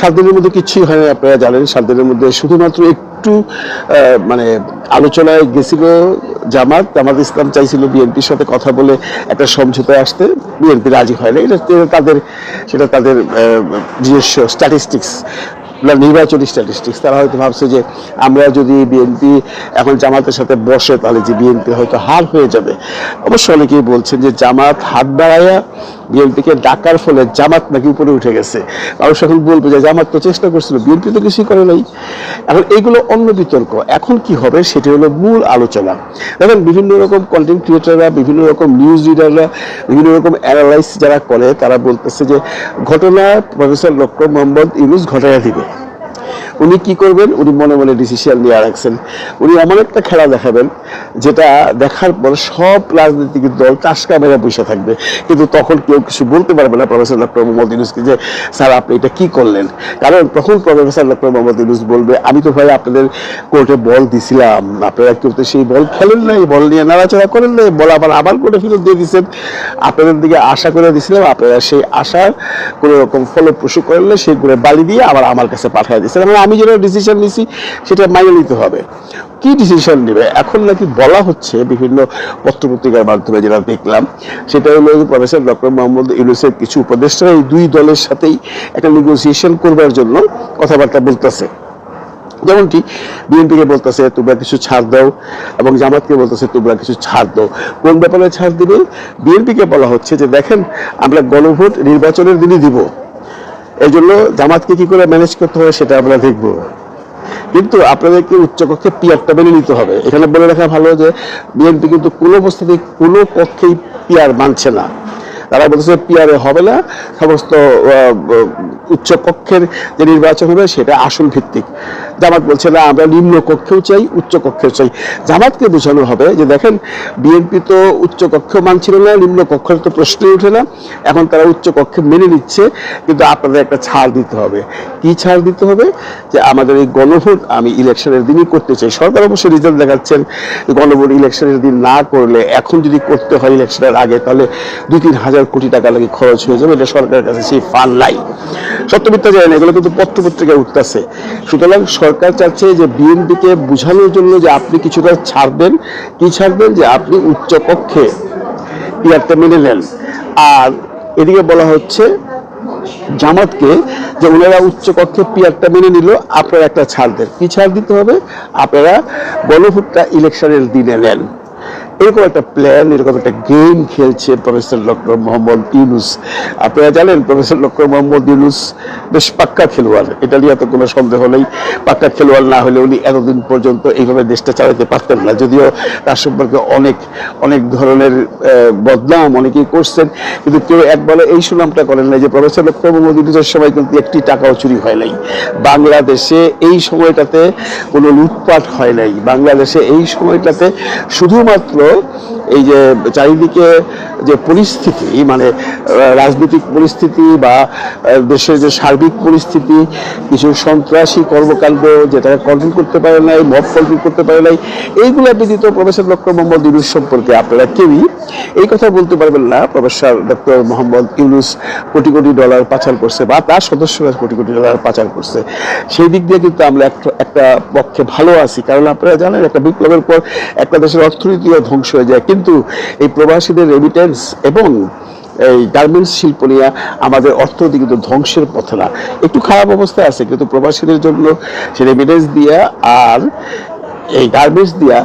সাত দিনের মধ্যে কিছুই হয় না, আপনারা জানেন, সাত দিনের মধ্যে শুধুমাত্র একটু মানে আলোচনায় গেছিল জামাত জামাত ইসলাম চাইছিল বিএনপির সাথে কথা বলে একটা সমঝোতায় আসতে, বিএনপি রাজি হয় না। এটা তাদের সেটা তাদের নিজস্ব স্ট্যাটিস্টিক্স নির্বাচনী স্ট্যাটিস্টিক্স তারা হয়তো ভাবছে যে আমরা যদি বিএনপি এখন জামাতের সাথে বসে, তাহলে যে বিএনপি হয়তো হার হয়ে যাবে। অবশ্য অনেকেই বলছেন যে জামাত হাত বাড়াইয়া বিএনপিকে ডাকার ফলে জামাত নাকি উপরে উঠে গেছে। মানুষ এখন বলবে যে জামাত তো চেষ্টা করছিল, বিএনপি তো কিছুই করে নাই। এখন এইগুলো অন্য বিতর্ক। এখন কি হবে সেটি হলো মূল আলোচনা। দেখেন, বিভিন্ন রকম কন্টেন্ট ক্রিয়েটাররা বিভিন্ন রকম নিউজ রিডাররা বিভিন্ন রকম অ্যানালাইস যারা করে, তারা বলতেছে যে ঘটনা প্রফেসর ডক্টর মোহাম্মদ ইউনুস ঘটাইয়া দিবে। উনি কি করবেন? উনি মনে মনে ডিসিশন নিয়ে রাখছেন উনি এমন একটা খেলা দেখাবেন, যেটা দেখার পর সব রাজনৈতিক দল টাসকা মেরে বসে থাকবে। কিন্তু তখন কেউ কিছু বলতে পারবে না প্রফেসর ডক্টর মোহাম্মদ ইউনুসকে যে, স্যার, আপনি এটা কি করলেন? কারণ তখন প্রফেসর ডক্টর মোহাম্মদ ইউনুস বলবে, আমি তো ভাই আপনাদের কোর্টে বল দিছিলাম। আপনারা কেউ তো সেই বল খেলেন নাই বল নিয়ে নাড়াচাড়া করেন নাই বল আবার আবার কোর্টে ফেরত দিয়ে দিচ্ছেন। আপনাদের দিকে আশা করে দিছিলাম, আপনারা সেই আশার কোনো রকম ফলপ্রসূ করলে করে বালি দিয়ে আবার আমার কাছে পাঠিয়ে দিচ্ছেন। মানে আমি যেটা ডিসিশন নিছি, সেটা মাইনে নিতে হবে। কি ডিসিশন নেবে? এখন নাকি বলা হচ্ছে বিভিন্ন পত্রপত্রিকার মাধ্যমে যেটা দেখলাম, সেটা হলো প্রফেসর ডক্টর মোহাম্মদ ইউনুসের কিছু উপদেষ্টা এই দুই দলের সাথেই একটা নেগোসিয়েশন করবার জন্য কথাবার্তা বলতেছে। যেমনটি বিএনপিকে বলতেছে, তোমরা কিছু ছাড় দাও এবং জামাতকে বলতেছে, তোমরা কিছু ছাড় দাও। কোন ব্যাপারে ছাড় দিবে? বিএনপিকে বলা হচ্ছে যে, দেখেন, আমরা গণভোট নির্বাচনের দিনই দিব। এই জন্য জামাতকে কী করে ম্যানেজ করতে হবে সেটা আমরা দেখব। কিন্তু আপনাদেরকে উচ্চকক্ষে পিয়ারটা মেনে নিতে হবে। এখানে বলে রাখা ভালো যে বিএনপি কিন্তু কোনো অবস্থাতেই কোনো পক্ষেই পিয়ার মানছে না। তারা বলতেছে পিয়ারে হবে না, সমস্ত উচ্চকক্ষের যে নির্বাচন হবে সেটা আসল ভিত্তিক। জামাত বলছে, না, আমরা নিম্ন কক্ষেও চাই, উচ্চ কক্ষেও চাই। জামাতকে বোঝানো হবে যে, দেখেন, বিএনপি তো উচ্চ কক্ষ মানছিল না, নিম্ন কক্ষের তো প্রশ্নই ওঠে না। এখন তারা উচ্চ কক্ষে মেনে নিচ্ছে, কিন্তু আপনাদের একটা ছাড় দিতে হবে। কি ছাড় দিতে হবে? যে, আমাদের এই গণভোট আমি ইলেকশনের দিনই করতে চাই। সরকার অবশ্যই রেজাল্ট দেখাচ্ছেন গণভোট ইলেকশনের দিন না করলে, এখন যদি করতে হয় ইলেকশনের আগে, তাহলে দুই তিন হাজার কোটি টাকা লাগে খরচ হয়ে যাবে। এটা সরকারের কাছে সেই ফান্ড নাই। সত্যমিথ্যা যায় না, এগুলো কিন্তু পত্রপত্রিকায় উঠতেছে। সুতরাং সরকার চাচ্ছে যে বিএনপিকে বোঝানোর জন্য যে আপনি কিছুটা ছাড়বেন কি ছাড়বেন যে আপনি উচ্চ কক্ষে পিয়ারটা মেনে নেন। আর এদিকে বলা হচ্ছে জামাতকে যে ওনারা উচ্চকক্ষে পিয়ারটা মেনে নিল, আপনারা একটা ছাড় দেন। কি ছাড় দিতে হবে? আপনারা গণভোটটা ইলেকশনের দিনে নেন। এরকম একটা প্ল্যান এরকম একটা গেম খেলছে প্রফেসর ডক্টর মোহাম্মদ ইউনুস আপনারা জানেন প্রফেসর ডক্টর মোহাম্মদ ইউনুস বেশ পাক্কা খেলোয়াড়। এটা নিয়ে তো কোনো সন্দেহ নেই। পাক্কা খেলোয়াড় না হলে উনি এতদিন পর্যন্ত এইভাবে দেশটা চালাতে পারতেন না। যদিও তার সম্পর্কে অনেক অনেক ধরনের বদনাম অনেকেই করছেন। কিন্তু কেউ একবারে এই সুনামটা করেন নাই যে প্রফেসর ডক্টর মোহাম্মদ ইউনুসের সময় কিন্তু একটি টাকাও চুরি হয় নাই। বাংলাদেশে এই সময়টাতে কোনো লুটপাট হয় নাই। বাংলাদেশে এই সময়টাতে শুধুমাত্র এই যে চারিদিকে যে পরিস্থিতি মানে রাজনৈতিক পরিস্থিতি বা দেশের যে সার্বিক পরিস্থিতি, কিছু সন্ত্রাসী কর্মকাণ্ড যেটা কন্ট্রোল করতে পারে নাই মব কন্ট্রোল করতে পারে নাই, এইগুলো ব্যতীত প্রফেসর ডক্টর মোহাম্মদ ইউনুস সম্পর্কে আপনারা কেউই এই কথা বলতে পারবেন না। Professor doctor Mohammad Yunus crore crore dollar পাচার করছে বা তার সদস্যরা কোটি কোটি ডলার পাচার করছে। সেই দিক দিয়ে কিন্তু আমরা একটা একটা পক্ষে ভালো আছি। কারণ আপনারা জানেন, একটা বিপ্লবের পর একটা দেশের অর্থনীতিও ধ্বংস হয়ে যায়। কিন্তু এই প্রবাসীদের রেমিটেন্স এবং এই গার্মেন্টস শিল্প নিয়ে আমাদের অর্থনীতি কিন্তু ধ্বংসের পথে না। একটু খারাপ অবস্থায় আছে, কিন্তু প্রবাসীদের জন্য সে রেমিটেন্স দিয়ে আর এই গার্বেজ দিয়া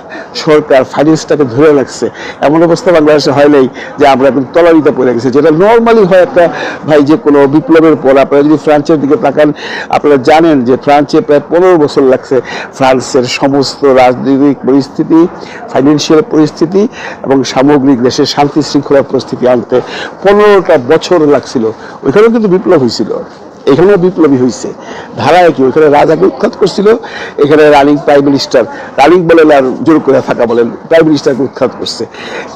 সরকার ফাইন্যান্সটাকে ধরে রাখছে। এমন অবস্থা বাংলাদেশে হয় নাই যে আমরা এখন তলানিতে পড়ে গেছি। যেটা নর্মালি হয় একটা ভাই যে কোনো বিপ্লবের পর আপনারা যদি ফ্রান্সের দিকে তাকান, আপনারা জানেন যে ফ্রান্সে প্রায় পনেরো বছর লাগছে ফ্রান্সের সমস্ত রাজনৈতিক পরিস্থিতি ফাইন্যান্সিয়াল পরিস্থিতি এবং সামগ্রিক দেশের শান্তি শৃঙ্খলা পরিস্থিতি আনতে পনেরোটা বছর লাগছিল। ওইখানেও কিন্তু বিপ্লব হয়েছিল। এখানেও বিপ্লবী হয়েছে ধারায় কি? ওখানে রাজাকে উৎখাত করছিল, এখানে রানিং প্রাইম মিনিস্টার রানিং বলেন আর জোর করে থাকা বলেন প্রাইম মিনিস্টারকে উৎখাত করছে।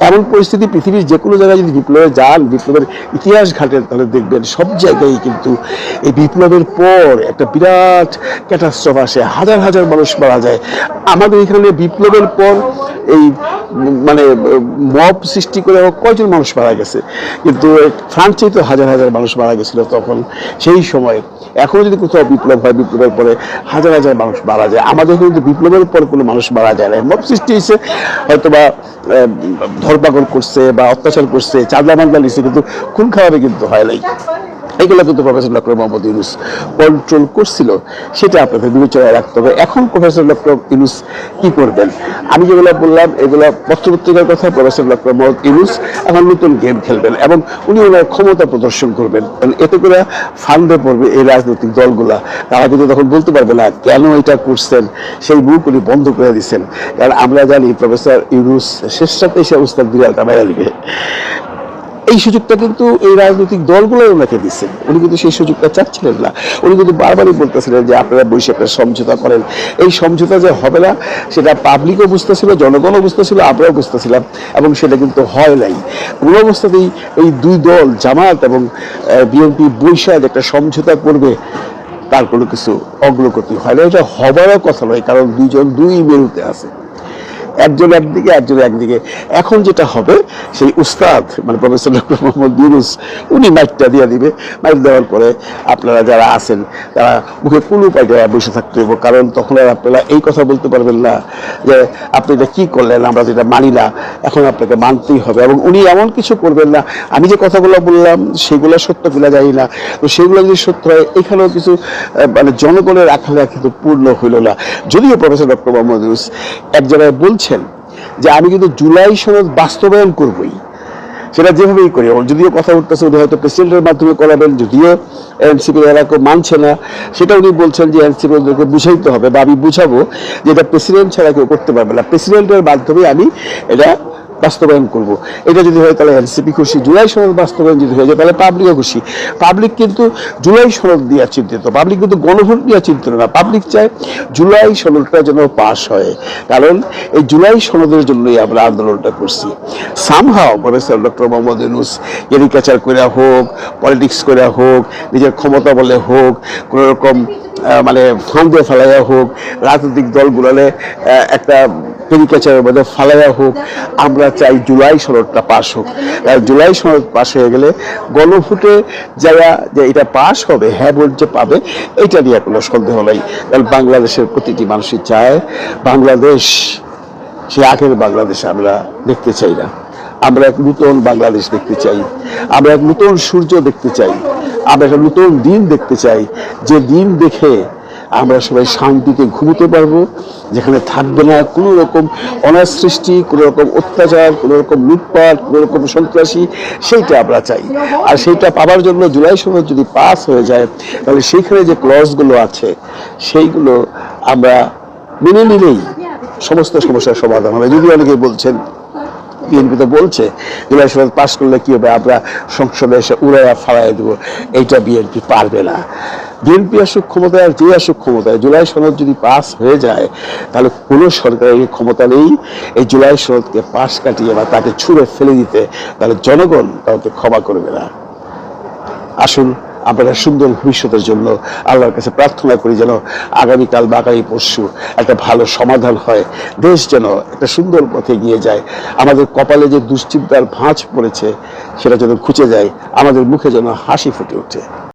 এমন পরিস্থিতি পৃথিবীর যে কোনো জায়গায় যদি বিপ্লবে যান, বিপ্লবের ইতিহাস ঘাটেন তাহলে দেখবেন সব জায়গায় কিন্তু এই বিপ্লবের পর একটা বিরাট ক্যাটাস্ট্রফ আসে। হাজার হাজার মানুষ মারা যায়। আমাদের এখানে বিপ্লবের পর এই মানে মব সৃষ্টি করে কয়জন মানুষ মারা গেছে? কিন্তু ফ্রান্সেই তো হাজার হাজার মানুষ মারা গেছিল তখন, সেই সময়। এখনও যদি কোথাও বিপ্লব হয়, বিপ্লবের পরে হাজার হাজার মানুষ মারা যায়। আমাদের কিন্তু বিপ্লবের পর কোনো মানুষ মারা যায় না মব সৃষ্টি হয়েছে হয়তো বা ধরপাকড় করছে বা অত্যাচার করছে চাঁদা মান্দা নিচ্ছে কিন্তু খুন খাওয়াবে কিন্তু হয় নাই। এগুলো কিন্তু professor doctor Mohammad Yunus control করছিল, সেটা আপনাদের বিবেচনায় রাখতে হবে। এখন প্রফেসর ডক্টর ইউনুস কি করবেন? আমি যেগুলো বললাম, এগুলো পত্রপত্রিকার কথা প্রফেসর ডক্টর মোহাম্মদ ইউনুস এখন নতুন গেম খেলবেন এবং উনি ওনার ক্ষমতা প্রদর্শন করবেন। কারণ এতে করে ফান্ডে পড়বে এই রাজনৈতিক দলগুলা। তারা কিন্তু তখন বলতে পারবে না, কেন এটা করছেন? সেই মুখ উনি বন্ধ করে দিচ্ছেন। কারণ আমরা জানি প্রফেসর ইউনুস শেষটাতে সে উস্তাদ বিড়ালটা মেরা দিবে এই সুযোগটা কিন্তু এই রাজনৈতিক দলগুলো ওনাকে দিচ্ছেন উনি কিন্তু সেই সুযোগটা চাচ্ছিলেন না। উনি কিন্তু বারবারই বলতেছিলেন যে আপনারা বসে একটা সমঝোতা করেন। এই সমঝোতা যে হবে না, সেটা পাবলিকও বুঝতেছিল, জনগণও বুঝতেছিল, আমরাও বুঝতেছিলাম এবং সেটা কিন্তু হয় নাই। কোনো অবস্থাতেই এই দুই দল জামাত এবং বিএনপি বৈশাখ একটা সমঝোতা করবে, তার কোনো কিছু অগ্রগতি হয় না। এটা হবারও কথা নয়, কারণ দুইজন দুই মেরুতে আছে। একজন একদিকে একজন একদিকে এখন যেটা হবে, সেই উস্তাদ মানে প্রফেসর ডক্টর মোহাম্মদ ইউনুস, উনি মাইকটা দিয়ে দিবে। মাইক দেওয়ার পরে আপনারা যারা আছেন, তারা মুখে কুলু পাইটা বসে থাকতে হবে কারণ তখন আর আপনারা এই কথা বলতে পারবেন না, যে আপনি এটা কি করলেন, আমরা যেটা মানি না, এখন আপনাকে মানতেই হবে। এবং উনি এমন কিছু করবেন না। আমি যে কথাগুলো বললাম, সেগুলো সত্য কিনা জানি না। তো সেগুলো যদি সত্য হয়, এখানেও কিছু মানে জনগণের আখালে কিন্তু পূর্ণ হইল না। যদিও প্রফেসর ডক্টর মোহাম্মদ ইউনুস এক জায়গায় বলছেন যে আমি কিন্তু জুলাই সনদ বাস্তবায়ন করবই। সেটা যেভাবেই করি যদিও কথা উঠতেছে উনি হয়তো প্রেসিডেন্টের মাধ্যমে করাবেন, যদিও এনসিপি এরা কেউ মানছে না সেটা উনি বলছেন যে এনসিপি ওদেরকে বুঝাইতে হবে, বা আমি বুঝাবো যে এটা প্রেসিডেন্ট ছাড়া কেউ করতে পারবে না। প্রেসিডেন্টের মাধ্যমে আমি এটা বাস্তবায়ন করব। এটা যদি হয় তাহলে এনসিপি খুশি জুলাই সনদ বাস্তবায়ন যদি হয়ে যায় তাহলে পাবলিকও খুশি। পাবলিক কিন্তু জুলাই সনদ দিয়ে চিন্তিত। পাবলিক কিন্তু গণভোট দিয়ে চিন্তিত না। পাবলিক চায় জুলাই সনদটা যেন পাশ হয়। কারণ এই জুলাই সনদের জন্যই আমরা আন্দোলনটা করছি। Somehow professor doctor Mohammad Yunus agriculture করে হোক পলিটিক্স করে হোক নিজের ক্ষমতা বলে হোক কোনো রকম আহ, মানে ফান্দে ফেলাইয়া হোক রাজনৈতিক দলগুলোলে একটা ক্যারিকেচারের মধ্যে ফালাইয়া হোক, আমরা চাই জুলাই সনদটা পাশ হোক। জুলাই সনদ পাশ হয়ে গেলে গণভোটে যারা যে এটা পাশ হবে হ্যাঁ ভোট যে পাবে, এটা নিয়ে কোনো সন্দেহ নাই। কারণ বাংলাদেশের প্রতিটি মানুষই চায়, বাংলাদেশ, সে আগের বাংলাদেশ আমরা দেখতে চাই না। আমরা এক নতুন বাংলাদেশ দেখতে চাই। আমরা এক নূতন সূর্য দেখতে চাই। আমরা একটা নূতন দিন দেখতে চাই। যে দিন দেখে আমরা সবাই শান্তিতে ঘুমোতে পারব, যেখানে থাকবে না কোনো রকম অনার সৃষ্টি, কোনো রকম অত্যাচার, কোনো রকম লুটপাট, কোনো রকম সন্ত্রাসী, সেইটা আমরা চাই। আর সেইটা পাওয়ার জন্য জুলাই সনদ যদি পাস হয়ে যায়, তাহলে সেইখানে যে ক্লসগুলো আছে, সেইগুলো আমরা মেনে নিলেই সমস্ত সমস্যার সমাধান হবে। যদি অনেকে বলছেন, বিএনপি তো বলছে, জুলাই সনদ পাশ করলে কী হবে? আমরা সংসদে এসে উড়াইয়া ফালাই দেবো। এইটা বিএনপি পারবে না। বিএনপি আসুক ক্ষমতায় আর যে আসুক ক্ষমতায়, জুলাই সনদ যদি পাস হয়ে যায়, তাহলে কোনো সরকারের ক্ষমতা নেই। এই জুলাই সনদকে পাশ কাটিয়ে বা তাকে ছুঁড়ে ফেলে দিতে, তাহলে জনগণ কাউকে ক্ষমা করবে না। আসুন আমরা সুন্দর ভবিষ্যতের জন্য আল্লাহর কাছে প্রার্থনা করি যেন আগামীকাল বা আগামী পরশু একটা ভালো সমাধান হয়। দেশ যেন একটা সুন্দর পথে গিয়ে যায়। আমাদের কপালে যে দুশ্চিন্তার ভাঁজ পড়েছে, সেটা যেন খুঁজে যায়। আমাদের মুখে যেন হাসি ফুটে ওঠে।